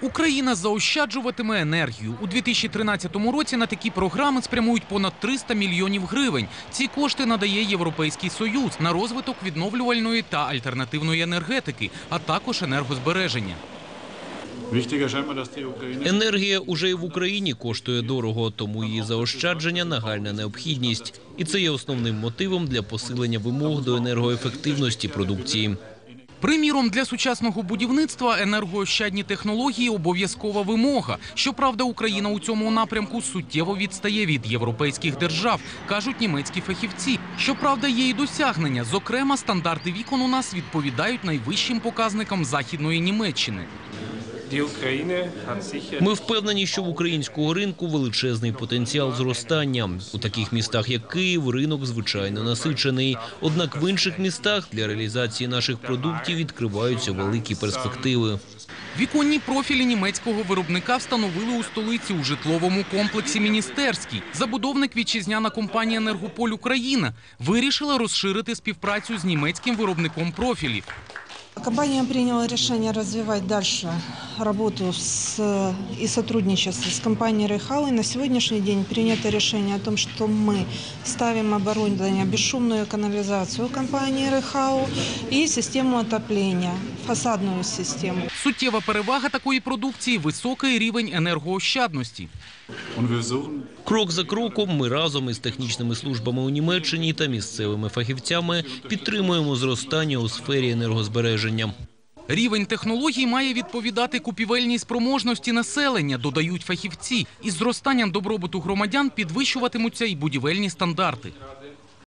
Україна заощаджуватиме енергію. У 2013 році на такі програми спрямують понад 300 мільйонів гривень. Ці кошти надає Європейський Союз на розвиток відновлювальної та альтернативної енергетики, а також енергозбереження. Енергія уже і в Україні коштує дорого, тому її заощадження нагальна необхідність, і це є основним мотивом для посилення вимог до енергоефективності продукції. Приміром, для сучасного будівництва енергоощадні технології обов'язкова вимога. Щоправда, Україна у цьому напрямку суттєво відстає від європейських держав, кажуть німецькі фахівці. Щоправда, є і досягнення. Зокрема, стандарти вікон у нас відповідають найвищим показникам західної Німеччини. Ми впевнені, що в українського ринку величезний потенціал зростання. У таких містах, як Київ, ринок звичайно насичений. Однак в інших містах для реалізації наших продуктів відкриваються великі перспективи. Віконні профілі німецького виробника встановили у столиці у житловому комплексі Міністерський. Забудовник вітчизняна компанія Енергополь Україна вирішила розширити співпрацю з німецьким виробником профілів. Компания приняла решение развивать дальше работу с, и сотрудничество с компанией Рейхау. И на сегодняшний день принято решение о том, что мы ставим оборудование, бесшумную канализацию компании Рейхау и систему отопления, фасадную систему. Суттєва перевага такої продукції високий рівень енергоощадності. Крок за кроком ми разом із технічними службами у Німеччині та місцевими фахівцями підтримуємо зростання у сфері енергозбереження. Рівень технологій має відповідати купівельній спроможності населення, додають фахівці. Із зростанням добробуту громадян підвищуватимуться і будівельні стандарти.